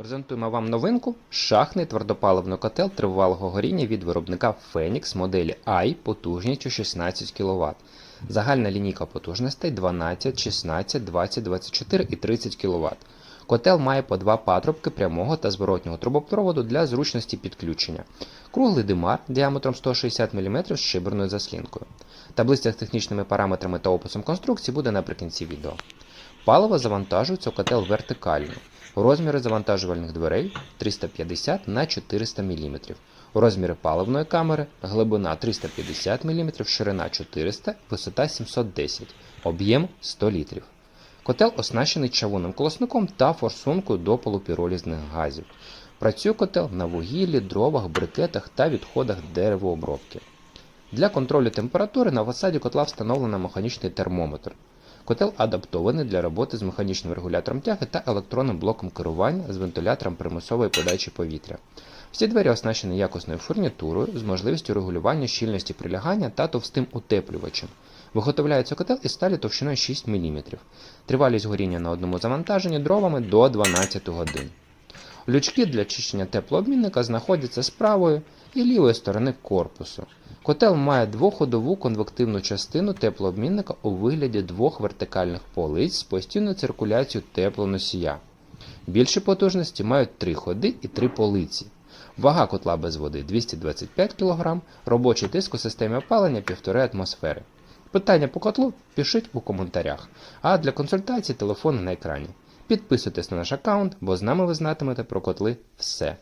Презентуємо вам новинку шахний твердопаливний котел тривалого горіння від виробника Phoenix моделі і потужністю 16 кВт. Загальна лінійка потужностей 12, 16, 20, 24 і 30 кВт. Котел має по два патрубки прямого та зворотнього трубопроводу для зручності підключення. Круглий димар діаметром 160 мм з шиберною заслінкою. Таблиця з технічними параметрами та описом конструкції буде наприкінці відео. Паливо завантажується у котел вертикально. Розміри завантажувальних дверей 350 на 400 мм. Розміри паливної камери глибина 350 мм, ширина 400 висота 710 об'єм 100 літрів. Котел оснащений чавунним колосником та форсункою до полупіролізних газів. Працює котел на вугіллі, дровах, брикетах та відходах деревообробки. Для контролю температури на фасаді котла встановлено механічний термометр. Котел адаптований для роботи з механічним регулятором тяги та електронним блоком керування з вентилятором примусової подачі повітря. Всі двері оснащені якісною фурнітурою з можливістю регулювання щільності прилягання та товстим утеплювачем. Виготовляється котел із сталі товщиною 6 мм. Тривалість горіння на одному завантаженні дровами до 12 годин. Лючки для чищення теплообмінника знаходяться з правої і лівої сторони корпусу. Котел має двоходову конвективну частину теплообмінника у вигляді двох вертикальних полиць з постійною циркуляцією теплоносія. Більші потужності мають три ходи і три полиці. Вага котла без води 225 кг, робочий тиск у системі опалення 1,5 атмосфери. Питання по котлу пишіть у коментарях, а для консультацій телефон на екрані. Підписуйтесь на наш аккаунт, бо з нами ви знатимете про котли все.